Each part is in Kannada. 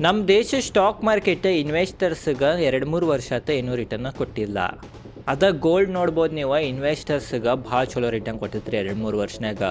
ನಮ್ಮ ದೇಶ ಸ್ಟಾಕ್ ಮಾರ್ಕೆಟ್ ಇನ್ವೆಸ್ಟರ್ಸ್ಗೆ ಎರಡು ಮೂರು ವರ್ಷ ಆತ ಏನೂ ರಿಟರ್ನ್ ಕೊಟ್ಟಿಲ್ಲ. ಅದ ಗೋಲ್ಡ್ ನೋಡ್ಬೋದು ನೀವು ಇನ್ವೆಸ್ಟರ್ಸ್ಗೆ ಭಾಳ ಚಲೋ ರಿಟರ್ನ್ ಕೊಟ್ಟಿತ್ರಿ ಎರಡು ಮೂರು ವರ್ಷನಾಗ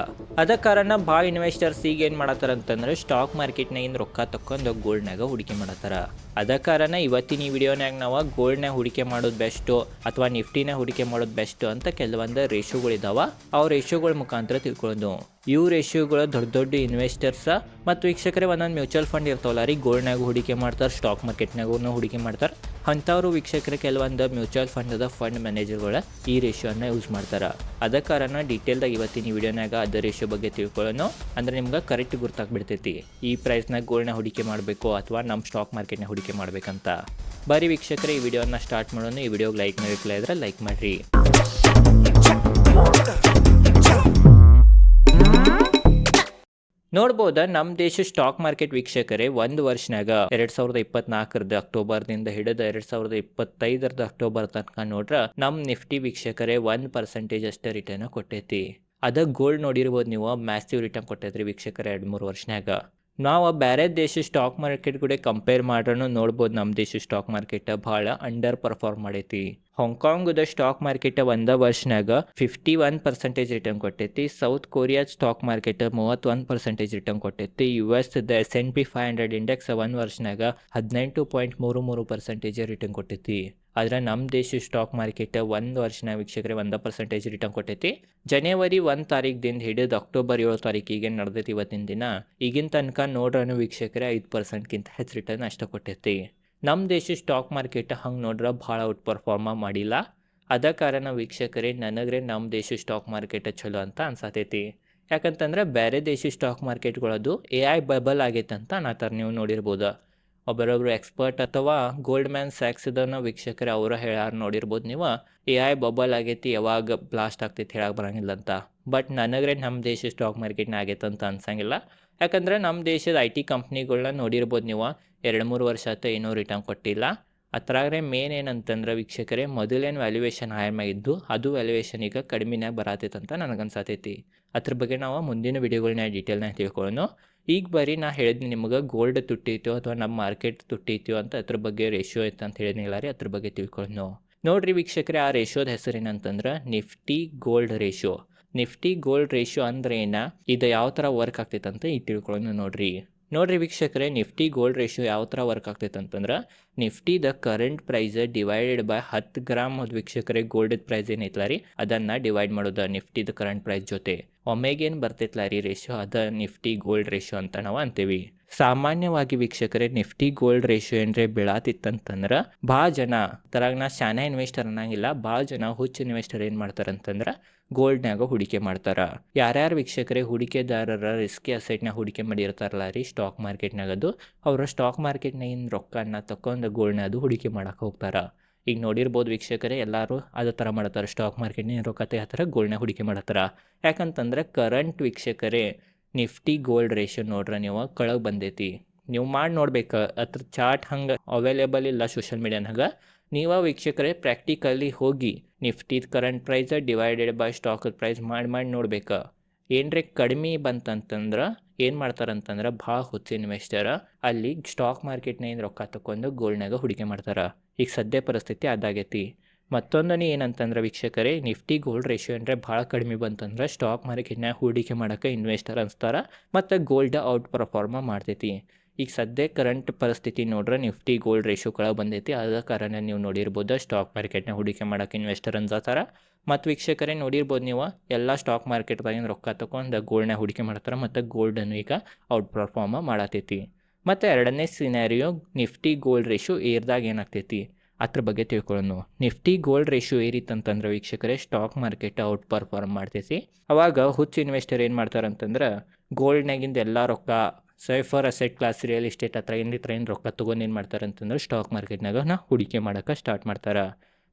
ಅದ ಕಾರಣ ಭಾಳ ಇನ್ವೆಸ್ಟರ್ಸ್ ಈಗ ಏನು ಮಾಡತ್ತಾರ ಅಂತಂದ್ರೆ ಸ್ಟಾಕ್ ಮಾರ್ಕೆಟ್ನಾಗಿಂದ ರೊಕ್ಕ ತಕ್ಕೊಂಡು ಗೋಲ್ಡ್ನಾಗ ಹೂಡಿಕೆ ಮಾಡತ್ತಾರ. ಅದ ಕಾರಣ ಇವತ್ತಿನ ಈ ವಿಡಿಯೋನಾಗ ನಾವು ಗೋಲ್ಡ್ನಾಗ ಹೂಡಿಕೆ ಮಾಡೋದು ಬೆಸ್ಟು ಅಥವಾ ನಿಫ್ಟಿನ ಹೂಡಿಕೆ ಮಾಡೋದು ಬೆಸ್ಟು ಅಂತ ಕೆಲವೊಂದು ರೇಷಿಯೋಗಳಿದಾವ ಆ ರೇಷೋಗಳ ಮುಖಾಂತರ ತಿಳ್ಕೊಳ್ಳೋದು ಇವು ರೇಷಿಯೋಗಳು ದೊಡ್ಡ ದೊಡ್ಡ ಇನ್ವೆಸ್ಟರ್ಸ ಮತ್ತು ವೀಕ್ಷಕರೇ ಒಂದೊಂದು ಮ್ಯೂಚುವಲ್ ಫಂಡ್ ಇರ್ತಾವಲ್ಲ ರೀ ಗೋಲ್ಡ್ನಾಗ ಹೂಡಿಕೆ ಮಾಡ್ತಾರೆ ಸ್ಟಾಕ್ ಮಾರ್ಕೆಟ್ನಾಗೂ ಹೂಡಿಕೆ ಮಾಡ್ತಾರೆ. ಅಂಥವ್ರು ವೀಕ್ಷಕರ ಕೆಲವೊಂದು ಮ್ಯೂಚುವಲ್ ಫಂಡದ ಫಂಡ್ ಮ್ಯಾನೇಜರ್ಗಳ ಈ ರೇಷಿಯೋನ ಯೂಸ್ ಮಾಡ್ತಾರೆ. ಅದ ಕಾರಣ ಡೀಟೇಲ್ದಾಗ ಇವತ್ತಿನ ವಿಡಿಯೋನಾಗ ಅದ ರೇಷಿಯೋ ಬಗ್ಗೆ ತಿಳ್ಕೊಳ್ಳೋಣ ಅಂದ್ರೆ ನಿಮ್ಗೆ ಕರೆಕ್ಟ್ ಗುರ್ತಾಗ್ಬಿಡ್ತೈತಿ. ಈ ಪ್ರೈಸ್ನಾಗ ಗೋಲ್ಡ್ನ ಹೂಡಿಕೆ ಮಾಡಬೇಕು ಅಥವಾ ನಮ್ಮ ಸ್ಟಾಕ್ ಮಾರ್ಕೆಟ್ನ ಹೂಡಿಕೆ ಮಾಡ್ಬೇಕಂತ. ಬರೀ ವೀಕ್ಷಕರೇ ಈ ವಿಡಿಯೋನ ಸ್ಟಾರ್ಟ್ ಮಾಡೋಣ ಈ ವಿಡಿಯೋಗೆ ಲೈಕ್ ಮಾಡಿರ್ಲಿಲ್ಲ ಇದ್ರೆ ಲೈಕ್ ಮಾಡಿರಿ. ನೋಡ್ಬೋದ? ನಮ್ಮ ದೇಶ ಸ್ಟಾಕ್ ಮಾರ್ಕೆಟ್ ವೀಕ್ಷಕರೇ, ಒಂದ್ ವರ್ಷನಾಗ ಎರಡ್ ಸಾವಿರದ ಇಪ್ಪತ್ನಾಲ್ಕರದ ಅಕ್ಟೋಬರ್ದಿಂದ ಹಿಡಿದು ಎರಡ್ ಸಾವಿರದ ಇಪ್ಪತ್ತೈದರದ ಅಕ್ಟೋಬರ್ ತನಕ ನೋಡ್ರ, ನಮ್ ನಿಫ್ಟಿ ವೀಕ್ಷಕರೇ ಒಂದ್ ಪರ್ಸೆಂಟೇಜ್ ಅಷ್ಟೇ ರಿಟರ್ನ್ ಕೊಟ್ಟೈತಿ. ಅದ ಗೋಲ್ಡ್ ನೋಡಿರ್ಬೋದು ನೀವು ಮ್ಯಾಸಿವ್ ರಿಟರ್ನ್ ಕೊಟ್ಟೈತ್ರಿ ವೀಕ್ಷಕರ ಎರಡು ಮೂರು ವರ್ಷನಾಗ ನಾವು ಬೇರೆ ದೇಶ ಸ್ಟಾಕ್ ಮಾರ್ಕೆಟ್ ಕೂಡ ಕಂಪೇರ್ ಮಾಡೋಣ ನೋಡ್ಬೋದು ನಮ್ಮ ದೇಶ ಸ್ಟಾಕ್ ಮಾರ್ಕೆಟ್ ಭಾಳ ಅಂಡರ್ ಪರ್ಫಾರ್ಮ್ ಮಾಡೈತಿ. ಹಾಂಗ್ಕಾಂಗ್ದ ಸ್ಟಾಕ್ ಮಾರ್ಕೆಟ್ ಒಂದ ವರ್ಷನಾಗ ಫಿಫ್ಟಿ ಒನ್ ಪರ್ಸೆಂಟೇಜ್ ರಿಟರ್ನ್ ಕೊಟ್ಟೈತಿ. ಸೌತ್ ಕೊರಿಯಾದ ಸ್ಟಾಕ್ ಮಾರ್ಕೆಟ್ ಮೂವತ್ತೊಂದು ಪರ್ಸೆಂಟೇಜ್ ರಿಟರ್ನ್ ಕೊಟ್ಟೈತಿ. U S the S and P five hundred index one ವರ್ಷನಾಗ ಹದಿನೆಂಟು ಪಾಯಿಂಟ್ ಮೂರು ಮೂರು ಪರ್ಸೆಂಟೇಜ್ ರಿಟರ್ನ್ ಕೊಟ್ಟೈತಿ. ಆದ್ರೆ ನಮ್ಮ ದೇಶ ಸ್ಟಾಕ್ ಮಾರ್ಕೆಟ್ ಒಂದು ವರ್ಷನ ವೀಕ್ಷಕರೇ ಒಂದ ಪರ್ಸೆಂಟೇಜ್ ರಿಟರ್ನ್ ಕೊಟ್ಟೈತಿ. ಜನವರಿ ಒಂದು ತಾರೀಕಿದಿಂದ ಹಿಡಿದು ಅಕ್ಟೋಬರ್ ಏಳು ತಾರೀಕಿಗೆ ನಡೆದೈತಿ ಇವತ್ತಿನ ದಿನ. ಈಗಿನ ತನಕ ನೋಡ್ರನು ವೀಕ್ಷಕರೇ ಐದು ಪರ್ಸೆಂಟ್ಗಿಂತ ಹೆಚ್ಚು ರಿಟರ್ನ್ ಅಷ್ಟ ಕೊಟ್ಟೈತಿ. ನಮ್ಮ ದೇಶ ಸ್ಟಾಕ್ ಮಾರ್ಕೆಟ್ ಹಂಗೆ ನೋಡ್ರೆ ಭಾಳ ಔಟ್ ಪರ್ಫಾರ್ಮ ಮಾಡಿಲ್ಲ. ಅದ ಕಾರಣ ವೀಕ್ಷಕರೇ, ನನಗ್ರೆ ನಮ್ಮ ದೇಶ ಸ್ಟಾಕ್ ಮಾರ್ಕೆಟ್ ಚಲೋ ಅಂತ ಅನ್ಸತೈತಿ. ಯಾಕಂತಂದ್ರೆ ಬೇರೆ ದೇಶ ಸ್ಟಾಕ್ ಮಾರ್ಕೆಟ್ಗಳದು ಎ ಐ ಬಬಲ್ ಆಗೈತೆ ಅಂತ ಅನ್ನತ್ತಾರ ನೀವು ನೋಡಿರ್ಬೋದು. ಒಬ್ಬರೊಬ್ಬರು ಎಕ್ಸ್ಪರ್ಟ್ ಅಥವಾ ಗೋಲ್ಡ್ ಮ್ಯಾನ್ ಸ್ಯಾಕ್ಸ್ದನ್ನ ವೀಕ್ಷಕರೇ ಅವರ ಹೇಳಾರು ನೋಡಿರ್ಬೋದು ನೀವು ಎ ಐ ಬಬಲ್ ಆಗೈತಿ, ಯಾವಾಗ ಬ್ಲಾಸ್ಟ್ ಆಗ್ತೈತಿ ಹೇಳಕ್ಕೆ ಬರಂಗಿಲ್ಲ ಅಂತ. ಬಟ್ ನನಗ್ರೆ ನಮ್ಮ ದೇಶ ಸ್ಟಾಕ್ ಮಾರ್ಕೆಟ್ನ ಆಗೈತೆ ಅಂತ ಅನ್ಸಂಗಿಲ್ಲ. ಯಾಕಂದ್ರೆ ನಮ್ಮ ದೇಶದ ಐ ಟಿ ಕಂಪ್ನಿಗಳನ್ನ ನೋಡಿರ್ಬೋದು ನೀವು. ಎರಡು ಮೂರು ವರ್ಷ ಆತ ಏನೂ ರಿಟರ್ನ್ ಕೊಟ್ಟಿಲ್ಲ. ಅದ್ರಾಗ್ರೆ ಮೇನ್ ಏನಂತಂದ್ರೆ ವೀಕ್ಷಕರೇ, ಮೊದಲೇನು ವ್ಯಾಲ್ಯೂಯೇಷನ್ ಹೈರ್ ಇದ್ದು ಅದು ವ್ಯಾಲ್ಯೂಯೇಷನ್ ಈಗ ಕಡಿಮೆನೇ ಬರತೈತೆ ಅಂತ ನನಗನ್ಸತೈತಿ. ಅದ್ರ ಬಗ್ಗೆ ನಾವು ಮುಂದಿನ ವಿಡಿಯೋಗಳನ್ನ ಡೀಟೇಲ್ನ ತಿಳ್ಕೊಳ್ಳೋಣ. ಈಗ ಬರೀ ನಾ ಹೇಳಿದ್ನಿ ನಿಮಗೆ ಗೋಲ್ಡ್ ತುಟ್ಟಿತ್ತು ಅಥವಾ ನಮ್ಮ ಮಾರ್ಕೆಟ್ ತುಟ್ಟಿತ್ತು ಅಂತ ಅದ್ರ ಬಗ್ಗೆ ರೇಷಿಯೋ ಐತೆ ಅಂತ ಹೇಳಿದ್ನಿಲ್ಲ ರೀ ಅದ್ರ ಬಗ್ಗೆ ತಿಳ್ಕೊಳ್ಳೋಣ. ನೋಡ್ರಿ ವೀಕ್ಷಕರೇ, ಆ ರೇಷಿಯೋದ ಹೆಸರೇನಂತಂದ್ರೆ Nifty gold ratio Nifty gold ratio ಅಂದ್ರೆ ಏನ ಇದು ಯಾವ ಥರ ವರ್ಕ್ ಆಗ್ತೈತೆ ಅಂತ ಈಗ ತಿಳ್ಕೊಳ್ಳೋಣ ನೋಡ್ರಿ. ನೋಡ್ರಿ ವೀಕ್ಷಕರೇ, ನಿಫ್ಟಿ ಗೋಲ್ಡ್ ರೇಷಿಯೋ ಯಾವ ಥರ ವರ್ಕ್ ಆಗ್ತೈತೆ ಅಂತಂದ್ರೆ the current price divided by ಹತ್ತು ಗ್ರಾಮ್ ಅದು ವೀಕ್ಷಕರೇ ಗೋಲ್ಡ್ ಪ್ರೈಸ್ ಏನೈತಲ್ಲ ರೀ? ಅದನ್ನು ಡಿವೈಡ್ ಮಾಡೋದು ದ ಕರೆಂಟ್ ಪ್ರೈಸ್ ಜೊತೆ. ಒಮ್ಮೆಗೇನು ಬರ್ತೈತಲ್ಲ ರೀ ರೇಷಿಯೋ ಅದ ನಿಫ್ಟಿ ಗೋಲ್ಡ್ ರೇಷಿಯೋ ಅಂತ ನಾವು ಅಂತೀವಿ. ಸಾಮಾನ್ಯವಾಗಿ ವೀಕ್ಷಕರೇ, ನಿಫ್ಟಿ ಗೋಲ್ಡ್ ರೇಷಿಯೋ ಏನ್ರೆ ಬೀಳಾತಿತ್ತಂತಂದ್ರೆ, ಭಾಳ ಜನ ತರಾಗ ನಾ ಶಾನೆ ಇನ್ವೆಸ್ಟರ್ ಅನ್ನಂಗಿಲ್ಲ, ಭಾಳ ಜನ ಹುಚ್ಚ ಇನ್ವೆಸ್ಟರ್ ಏನು ಮಾಡ್ತಾರಂತಂದ್ರೆ ಗೋಲ್ಡ್ನಾಗ ಹೂಡಿಕೆ ಮಾಡ್ತಾರ. ಯಾರ್ಯಾರು ವೀಕ್ಷಕರೇ, ಹೂಡಿಕೆದಾರರ ರಿಸ್ಕಿ ಅಸೆಟ್ನ ಹೂಡಿಕೆ ಮಾಡಿರ್ತಾರಲ್ಲ ರೀ, ಸ್ಟಾಕ್ ಮಾರ್ಕೆಟ್ನಾಗದು ಅವರು ಸ್ಟಾಕ್ ಮಾರ್ಕೆಟ್ನಾಗಿನ ರೊಕ್ಕನ ತಕೊಂಡು ಗೋಲ್ಡ್ನ ಅದು ಹೂಡಿಕೆ ಮಾಡಕ್ಕೆ ಹೋಗ್ತಾರ. ಈಗ ನೋಡಿರ್ಬೋದು ವೀಕ್ಷಕರೇ, ಎಲ್ಲರೂ ಅದೇ ಥರ ಮಾಡ್ತಾರೆ, ಸ್ಟಾಕ್ ಮಾರ್ಕೆಟ್ನ ರೊಕ್ಕ ತೆಗಿತಾರ ಗೋಲ್ಡ್ನ ಹೂಡಿಕೆ ಮಾಡತ್ತಾರ ಯಾಕಂತಂದ್ರೆ ಕರೆಂಟ್ ವೀಕ್ಷಕರೇ ನಿಫ್ಟಿ ಗೋಲ್ಡ್ ರೇಷಿಯೋ ನೋಡ್ರೆ ನೀವು ಕೆಳಗೆ ಬಂದೈತಿ. ನೀವು ಮಾಡಿ ನೋಡ್ಬೇಕು, ಅದ್ರ ಚಾರ್ಟ್ ಹಂಗೆ ಅವೈಲೇಬಲ್ ಇಲ್ಲ ಸೋಷಿಯಲ್ ಮೀಡಿಯಾನಾಗ ನೀವು ವೀಕ್ಷಕರೇ ಪ್ರಾಕ್ಟಿಕಲಿ ಹೋಗಿ ನಿಫ್ಟಿದ current price divided by stock price ಮಾಡಿ ಮಾಡಿ ನೋಡ್ಬೇಕು. ಏನ್ರೆ ಕಡಿಮೆ ಬಂತಂತಂದ್ರೆ, ಏನು ಮಾಡ್ತಾರಂತಂದ್ರೆ ಭಾಳ ಹುಚ್ಚ ಇನ್ವೆಸ್ಟರ್ ಅಲ್ಲಿ ಸ್ಟಾಕ್ ಮಾರ್ಕೆಟ್ನಾಗಿಂದ ರೊಕ್ಕ ತಗೊಂಡು ಗೋಲ್ಡ್ನಾಗ ಹೂಡಿಕೆ ಮಾಡ್ತಾರೆ. ಈಗ ಸದ್ಯ ಪರಿಸ್ಥಿತಿ ಅದಾಗೈತಿ. ಮತ್ತೊಂದನೇ ಏನಂತಂದ್ರೆ ವೀಕ್ಷಕರೇ, ನಿಫ್ಟಿ ಗೋಲ್ಡ್ ರೇಷಿಯೋ ಅಂದರೆ ಭಾಳ ಕಡಿಮೆ ಬಂತಂದ್ರೆ ಸ್ಟಾಕ್ ಮಾರ್ಕೆಟ್ನಾಗ ಹೂಡಿಕೆ ಮಾಡೋಕ್ಕೆ ಇನ್ವೆಸ್ಟರ್ ಅನ್ಸ್ತಾರ, ಮತ್ತು ಗೋಲ್ಡ್ ಔಟ್ ಪರ್ಫಾರ್ಮ ಮಾಡ್ತೈತಿ. ಈಗ ಸದ್ಯ ಕರೆಂಟ್ ಪರಿಸ್ಥಿತಿ ನೋಡ್ರೆ ನಿಫ್ಟಿ ಗೋಲ್ಡ್ ರೇಷಿಯೋ ಕೆಳಗೆ ಬಂದೈತಿ ಅದ ಕಾರಣ ನೀವು ನೋಡಿರ್ಬೋದು ಸ್ಟಾಕ್ ಮಾರ್ಕೆಟ್ನ ಹೂಡಿಕೆ ಮಾಡೋಕ್ಕೆ ಇನ್ವೆಸ್ಟರ್ ಅನ್ಸತ್ತಾರ ಮತ್ತು ವೀಕ್ಷಕರೇ, ನೋಡಿರ್ಬೋದು ನೀವು, ಎಲ್ಲ ಸ್ಟಾಕ್ ಮಾರ್ಕೆಟ್ದಾಗಿನ ರೊಕ್ಕ ತಗೊಂಡು ಗೋಲ್ಡ್ನ ಹೂಡಿಕೆ ಮಾಡ್ತಾರೆ, ಮತ್ತು ಗೋಲ್ಡನ್ನು ಈಗ ಔಟ್ ಪರ್ಫಾರ್ಮ ಮಾಡತೈತಿ. ಮತ್ತು ಎರಡನೇ ಸಿನಾರಿಯೋ ನಿಫ್ಟಿ ಗೋಲ್ಡ್ ರೇಷಿಯೋ ಏರ್ದಾಗ ಏನಾಗ್ತೈತಿ? ಅದ್ರ ಬಗ್ಗೆ ತಿಳ್ಕೊಳ್ಳೋಣ. ನಿಫ್ಟಿ ಗೋಲ್ಡ್ ರೇಷ್ಯೂ ಏರಿತ್ತಂತಂದ್ರೆ ವೀಕ್ಷಕರೇ, ಸ್ಟಾಕ್ ಮಾರ್ಕೆಟ್ ಔಟ್ ಪರ್ಫಾರ್ಮ್ ಮಾಡ್ತೈತಿ. ಅವಾಗ ಹುಚ್ಚು ಇನ್ವೆಸ್ಟರ್ ಏನು ಮಾಡ್ತಾರಂತಂದ್ರೆ ಗೋಲ್ಡ್ನಾಗಿಂದ ಎಲ್ಲ ರೊಕ್ಕ, safer asset class real estate ಹತ್ರ ಏನ್ ಏನು ರೊಕ್ಕ ತೊಗೊಂಡು ಏನು ಮಾಡ್ತಾರೆ ಅಂತಂದ್ರೆ ಸ್ಟಾಕ್ ಮಾರ್ಕೆಟ್ನಾಗ ನಾ ಹೂಡಿಕೆ ಮಾಡೋಕೆ ಸ್ಟಾರ್ಟ್ ಮಾಡ್ತಾರೆ.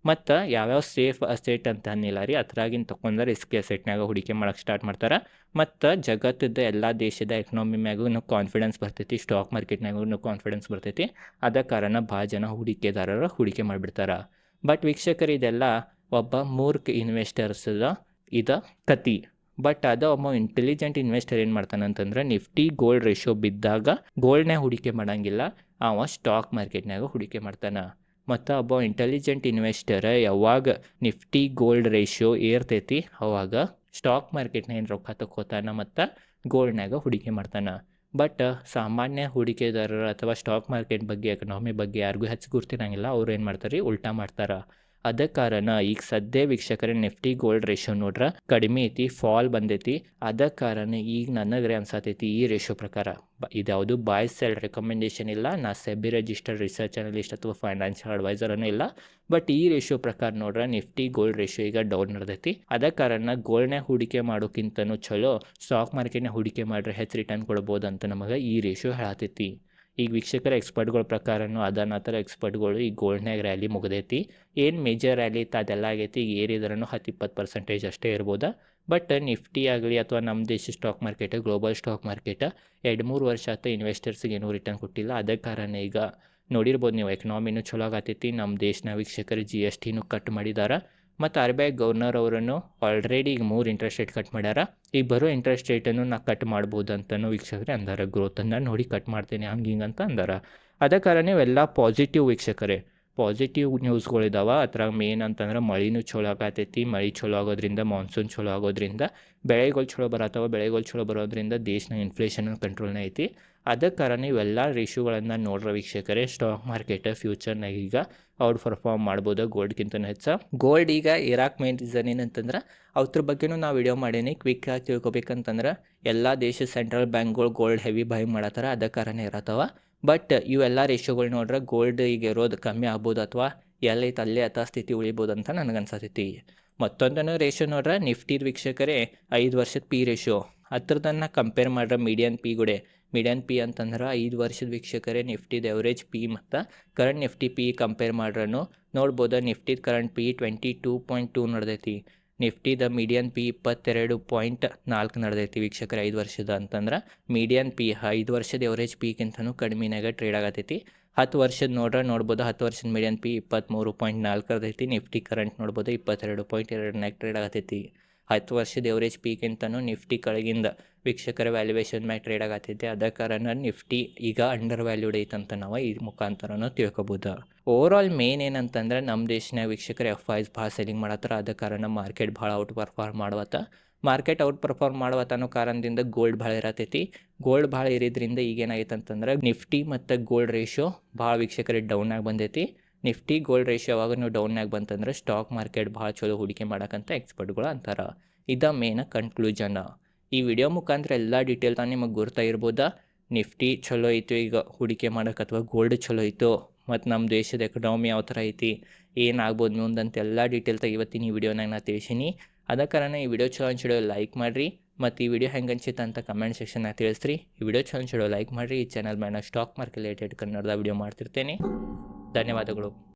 ಮತ್ತು ಯಾವ್ಯಾವ ಸೇಫ್ ಅಸೆಟ್ ಅಂತ ಅನ್ನಿಲ್ಲ ರೀ. ಅದ್ರಾಗಿನ ತೊಗೊಂಡ್ರೆ ರಿಸ್ಕಿ ಅಸೆಟ್ನಾಗ ಹೂಡಿಕೆ ಮಾಡೋಕೆ ಸ್ಟಾರ್ಟ್ ಮಾಡ್ತಾರೆ. ಮತ್ತು ಜಗತ್ತದ ಎಲ್ಲ ದೇಶದ ಎಕನಾಮಿ ಮ್ಯಾಗೂ ಕಾನ್ಫಿಡೆನ್ಸ್ ಬರ್ತೈತಿ. ಸ್ಟಾಕ್ ಮಾರ್ಕೆಟ್ನಾಗೂ ಕಾನ್ಫಿಡೆನ್ಸ್ ಬರ್ತೈತಿ. ಅದ ಕಾರಣ ಭಾಳ ಜನ ಹೂಡಿಕೆದಾರರು ಹೂಡಿಕೆ ಮಾಡಿಬಿಡ್ತಾರೆ. ಬಟ್ ವೀಕ್ಷಕರು, ಇದೆಲ್ಲ ಒಬ್ಬ ಮೂರ್ಖ ಇನ್ವೆಸ್ಟರ್ಸದ ಇದ ಕತಿ ಬಟ್ ಅದ ಒಬ್ಬ ಇಂಟೆಲಿಜೆಂಟ್ ಇನ್ವೆಸ್ಟರ್ ಏನು ಮಾಡ್ತಾನೆ ಅಂತಂದ್ರೆ ನಿಫ್ಟಿ ಗೋಲ್ಡ್ ರೇಷೋ ಬಿದ್ದಾಗ ಗೋಲ್ಡ್ನೇ ಹೂಡಿಕೆ ಮಾಡಂಗಿಲ್ಲ. ಅವ ಸ್ಟಾಕ್ ಮಾರ್ಕೆಟ್ನಾಗ ಹೂಡಿಕೆ ಮಾಡ್ತಾನೆ. ಮತ್ತು ಒಬ್ಬ ಇಂಟೆಲಿಜೆಂಟ್ ಇನ್ವೆಸ್ಟರ್ ಯಾವಾಗ ನಿಫ್ಟಿ ಗೋಲ್ಡ್ ರೇಷಿಯೋ ಏರ್ತೈತಿ, ಅವಾಗ ಸ್ಟಾಕ್ ಮಾರ್ಕೆಟ್ನ ಏನು ರೊಕ್ಕ ತಕ್ಕೋತಾನ ಮತ್ತು ಗೋಲ್ಡ್ನಾಗ ಹೂಡಿಕೆ ಮಾಡ್ತಾನೆ. ಬಟ್ ಸಾಮಾನ್ಯ ಹೂಡಿಕೆದಾರರು ಅಥವಾ ಸ್ಟಾಕ್ ಮಾರ್ಕೆಟ್ ಬಗ್ಗೆ ಎಕನಾಮಿ ಬಗ್ಗೆ ಯಾರಿಗೂ ಹೆಚ್ಚು ಗುರ್ತಿರಂಗಿಲ್ಲ. ಅವ್ರು ಏನು ಮಾಡ್ತಾರೆ? ರೀ ಉಲ್ಟಾ ಮಾಡ್ತಾರೆ. ಅದ ಕಾರಣ ಈಗ ಸದ್ಯ ವೀಕ್ಷಕರೇ ನಿಫ್ಟಿ ಗೋಲ್ಡ್ ರೇಷೋ ನೋಡ್ರ ಕಡಿಮೆ ಐತಿ ಫಾಲ್ ಬಂದೈತಿ. ಅದ ಕಾರಣ ಈಗ ನನಗ್ರೆ ಅನ್ಸತೈತಿ ಈ ರೇಷೋ ಪ್ರಕಾರ. ಇದ್ಯಾವುದು ಬಾಯ್ ಸೆಲ್ ರೆಕಮೆಂಡೇಶನ್ ಇಲ್ಲ, ನಾ ಸೆಬಿ ರಿಜಿಸ್ಟರ್ಡ್ ರಿಸರ್ಚ್ ಅನಲಿಸ್ಟ್ ಅಥವಾ ಫೈನಾನ್ಷಿಯಲ್ ಅಡ್ವೈಸರ್ನೂ ಇಲ್ಲ. ಬಟ್ ಈ ರೇಷಿಯೋ ಪ್ರಕಾರ ನೋಡ್ರೆ ನಿಫ್ಟಿ ಗೋಲ್ಡ್ ರೇಷಿಯೋ ಈಗ ಡೌನ್ ನಡೆದೈತಿ. ಅದ ಕಾರಣ ಗೋಲ್ಡ್ನ್ಯಾಗ ಹೂಡಿಕೆ ಮಾಡೋಕ್ಕಿಂತನೂ ಚಲೋ ಸ್ಟಾಕ್ ಮಾರ್ಕೆಟ್ನಾಗ ಹೂಡಿಕೆ ಮಾಡ್ರೆ ಹೆಚ್ಚು ರಿಟರ್ನ್ ಕೊಡ್ಬೋದು ಅಂತ ನಮಗೆ ಈ ರೇಷಿಯೋ ಹೇಳತೈತಿ. ಈಗ ವೀಕ್ಷಕರ ಎಕ್ಸ್ಪರ್ಟ್ಗಳ ಪ್ರಕಾರನೂ ಅದನ್ನ ಥರ ಎಕ್ಸ್ಪರ್ಟ್ಗಳು ಈ ಗೋಲ್ಡ್ನ್ಯಾಗ ರ್ಯಾಲಿ ಮುಗ್ದೈತಿ. ಏನು ಮೇಜರ್ ರ್ಯಾಲಿ ಇತ್ತು ಅದೆಲ್ಲ ಆಗೈತಿ, ಈಗ ಏರಿದ್ರೂ ಹತ್ತು ಇಪ್ಪತ್ತು ಪರ್ಸೆಂಟೇಜ್ ಅಷ್ಟೇ ಇರ್ಬೋದು. ಬಟ್ ನಿಫ್ಟಿ ಆಗಲಿ ಅಥವಾ ನಮ್ಮ ದೇಶ stock market, global stock market ಎರಡು ಮೂರು ವರ್ಷ ಆತ ಇನ್ವೆಸ್ಟರ್ಸ್ಗೆ ಏನೂ ರಿಟರ್ನ್ ಕೊಟ್ಟಿಲ್ಲ. ಅದೇ ಕಾರಣ ಈಗ ನೋಡಿರ್ಬೋದು ನೀವು ಎಕನಾಮಿನೂ ಚಲೋ ಆಗತ್ತೈತಿ ನಮ್ಮ ದೇಶನ ವೀಕ್ಷಕರು ಜಿ ಎಸ್ ಟಿನೂ ಕಟ್ ಮಾಡಿದಾರ. ಮತ್ತು ಆರ್ ಬಿ ಐ ಗವರ್ನರ್ ಅವರನ್ನು ಆಲ್ರೆಡಿ ಈಗ ಮೂರು ಇಂಟ್ರೆಸ್ಟ್ ರೇಟ್ ಕಟ್ ಮಾಡ್ಯಾರ. ಈಗ ಬರೋ ಇಂಟ್ರೆಸ್ಟ್ ರೇಟನ್ನು ನಾ ಕಟ್ ಮಾಡ್ಬೋದು ಅಂತಲೂ ವೀಕ್ಷಕರೇ ಅಂದಾರ. ಗ್ರೋತನ್ನು ನೋಡಿ ಕಟ್ ಮಾಡ್ತೇನೆ, ಹಂಗೆ ಹಿಂಗೆ ಅಂತ ಅಂದಾರ. ಅದ ಕಾರಣ ಇವೆಲ್ಲ ಪಾಸಿಟಿವ್ ವೀಕ್ಷಕರೇ. ಪಾಸಿಟಿವ್ ನ್ಯೂಸ್ಗಳಿದಾವೆ ಅದ್ರಾಗ ಮೇನ್ ಅಂತಂದ್ರೆ ಮಳಿನೂ ಚಲೋ ಆಗತೈತಿ. ಮಳೆ ಚಲೋ ಆಗೋದ್ರಿಂದ ಮಾನ್ಸೂನ್ ಚಲೋ ಆಗೋದ್ರಿಂದ, ಬೆಳೆಗಳು ಚಲೋ ಬರತ್ತವ. ಬೆಳೆಗಳು ಚಲೋ ಬರೋದ್ರಿಂದ ದೇಶನ ಇನ್ಫ್ಲೇಷನ್ ಕಂಟ್ರೋಲ್ನ ಐತಿ. ಅದ ಕಾರಣ ಇವೆಲ್ಲ ರೇಷುಗಳನ್ನು ನೋಡ್ರ ವೀಕ್ಷಕರೇ. ಸ್ಟಾಕ್ ಮಾರ್ಕೆಟ್ ಫ್ಯೂಚರ್ನಾಗ ಈಗ ಔಟ್ ಪರ್ಫಾರ್ಮ್ ಮಾಡ್ಬೋದು ಗೋಲ್ಡ್ಗಿಂತ ಹೆಚ್ಚ. ಗೋಲ್ಡ್ ಈಗ ಇರಾಕ್ ಮೇನ್ ರೀಸನ್ ಏನಂತಂದ್ರೆ ಅವ್ರ ಬಗ್ಗೆನೂ ನಾವು ವಿಡಿಯೋ ಮಾಡೀನಿ. ಕ್ವಿಕ್ ಆಗಿ ತಿಳ್ಕೊಬೇಕಂತಂದ್ರೆ, ಎಲ್ಲ ದೇಶದ ಸೆಂಟ್ರಲ್ ಬ್ಯಾಂಕ್ಗಳು ಗೋಲ್ಡ್ ಹೆವಿ ಬೈ ಮಾಡತ್ತಾರ ಅದ ಕಾರಣ ಇರತ್ತವ. ಬಟ್ ಇವೆಲ್ಲ ರೇಷ್ಯೋಗಳು ನೋಡ್ರೆ ಗೋಲ್ಡ್ ಈಗ ಇರೋದು ಕಮ್ಮಿ ಆಗ್ಬೋದು ಅಥವಾ ಎಲ್ಲೈತೆ ಅಲ್ಲೇ ಅಥವಾ ಸ್ಥಿತಿ ಉಳಿಬೋದು ಅಂತ ನನಗನ್ಸತೈತಿ. ಮತ್ತೊಂದನ್ನು ರೇಷೋ ನೋಡ್ರೆ ನಿಫ್ಟಿದ ವೀಕ್ಷಕರೇ, ಐದು ವರ್ಷದ ಪಿ ರೇಷೋ ಹತ್ರದನ್ನ ಕಂಪೇರ್ ಮಾಡ್ರೆ ಮೀಡಿಯನ್ ಪಿ ಗುಡೆ. ಮೀಡಿಯನ್ ಪಿ ಅಂತಂದ್ರೆ ಐದು ವರ್ಷದ ವೀಕ್ಷಕರೇ ನಿಫ್ಟಿದ ಎವರೇಜ್ ಪಿ ಮತ್ತು ಕರೆಂಟ್ ನಿಫ್ಟಿ ಪಿ ಕಂಪೇರ್ ಮಾಡ್ರೂ ನೋಡ್ಬೋದು ನಿಫ್ಟಿದ current P twenty two point two ನಡೆದೈತಿ ನಿಫ್ಟಿದ ಮೀಡಿಯನ್ ಪಿ ಇಪ್ಪತ್ತೆರಡು ಪಾಯಿಂಟ್ ನಾಲ್ಕು ನಡೆದೈತಿ ವೀಕ್ಷಕರ ಐದು ವರ್ಷದ ಅಂತಂದ್ರೆ. ಮೀಡಿಯನ್ ಪಿ ಐದು ವರ್ಷದ ಎವರೇಜ್ ಪಿಗಿಂತನೂ ಕಡಿಮೆನಾಗ ಟ್ರೇಡ್ ಆಗತೈತಿ. ಹತ್ತು ವರ್ಷದ ನೋಡ್ರೆ ನೋಡ್ಬೋದು ಹತ್ತು ವರ್ಷದ ಮೀಡಿಯನ್ ಪಿ ಇಪ್ಪತ್ತ್ಮೂರು ಪಾಯಿಂಟ್ ನಾಲ್ಕು ಇರ್ತೈತಿ ನಿಫ್ಟಿ ಕರೆಂಟ್ ನೋಡ್ಬೋದು ಇಪ್ಪತ್ತೆರಡು ಪಾಯಿಂಟ್ ಎರಡನಾಗ ಟ್ರೇಡ್ ಆಗತೈತಿ. ಹತ್ತು ವರ್ಷದ ಎವರೇಜ್ ಪೀಕಿಂತನೂ ನಿಫ್ಟಿ ಕೆಳಗಿಂದ ವೀಕ್ಷಕರ ವ್ಯಾಲ್ಯೂಯೇಷನ್ ಮ್ಯಾಗ ಟ್ರೇಡ್ ಆಗತ್ತೈತಿ ಅದ ಕಾರಣ ನಿಫ್ಟಿ ಈಗ ಅಂಡರ್ ವ್ಯಾಲ್ಯೂಡ್ ಐತಂತ ನಾವು ಈ ಮುಖಾಂತರನೂ ತಿಳ್ಕೊಬೋದು. ಓವರ್ ಆಲ್ ಮೇನ್ ಏನಂತಂದ್ರೆ ನಮ್ಮ ದೇಶನಾಗ ವೀಕ್ಷಕರು ಎಫ್ ಐಸ್ ಭಾಳ ಸೆಲ್ಲಿಂಗ್ ಮಾಡತ್ತಾರ. ಅದ ಕಾರಣ ಮಾರ್ಕೆಟ್ ಭಾಳ ಔಟ್ ಪರ್ಫಾರ್ಮ್ ಮಾಡವತ್ತ. ಮಾರ್ಕೆಟ್ ಔಟ್ ಪರ್ಫಾರ್ಮ್ ಮಾಡುವತ್ತ ಅನ್ನೋ ಕಾರಣದಿಂದ ಗೋಲ್ಡ್ ಭಾಳ ಇರತೈತಿ. ಗೋಲ್ಡ್ ಭಾಳ ಇರೋದ್ರಿಂದ ಈಗೇನಾಗೈತೆ ಅಂತಂದ್ರೆ ನಿಫ್ಟಿ ಮತ್ತು ಗೋಲ್ಡ್ ರೇಷಿಯೋ ಭಾಳ ವೀಕ್ಷಕರಿಗೆ ಡೌನ್ ಆಗಿ ಬಂದೈತಿ. ನಿಫ್ಟಿ ಗೋಲ್ಡ್ ರೇಷಿಯೋ ಯಾವಾಗ ನೀವು ಡೌನ್ನಾಗ ಬಂತಂದ್ರೆ ಸ್ಟಾಕ್ ಮಾರ್ಕೆಟ್ ಭಾಳ ಚಲೋ ಹೂಡಿಕೆ ಮಾಡೋಕ್ಕಂತ ಎಕ್ಸ್ಪರ್ಟ್ಗಳು ಅಂತಾರೆ. ಇದ ಮೇನ ಕನ್ಕ್ಲೂಷನ್ ಈ ವಿಡಿಯೋ ಮುಖಾಂತರ ಎಲ್ಲ ಡೀಟೇಲ್ ತಾನು ನಿಮಗೆ ಗುರ್ತಾಗಿರ್ಬೋದಾ ನಿಫ್ಟಿ ಚಲೋ ಐತು ಈಗ ಹೂಡಿಕೆ ಮಾಡೋಕೆ ಅಥವಾ ಗೋಲ್ಡ್ ಚಲೋ ಇತ್ತು ಮತ್ತು ನಮ್ಮ ದೇಶದ ಎಕನಾಮಿ ಯಾವ ಥರ ಐತಿ? ಏನಾಗ್ಬೋದು ಮುಂದಂತ ಎಲ್ಲ ಡೀಟೇಲ್ ಇವತ್ತಿನ ಈ ವಿಡಿಯೋನಾಗ ನಾನು ತಿಳಿಸೀನಿ. ಅದ ಕಾರಣ ಈ ವಿಡಿಯೋ ಚಲೋ ಅನ್ಸಿಡೋ ಲೈಕ್ ಮಾಡಿರಿ. ಮತ್ತು ಈ ವಿಡಿಯೋ ಹೆಂಗೆ ಅನ್ಸಿತ್ತು ಅಂತ ಕಮೆಂಟ್ ಸೆಕ್ಷನ್ನಾಗ ತಿಳಿಸ್ರಿ. ಈ ವಿಡಿಯೋ ಚಲೋ ಅನ್ಸಿಡೋ ಲೈಕ್ ಮಾಡಿರಿ. ಈ ಚಾನಲ್ ಮೇಲೆ ಸ್ಟಾಕ್ ಮಾರ್ಕೆಟ್ ರಿಲೇಟೆಡ್ ಕನ್ನಡದ ವಿಡಿಯೋ ಮಾಡ್ತಿರ್ತೇನೆ. ಧನ್ಯವಾದಗಳು.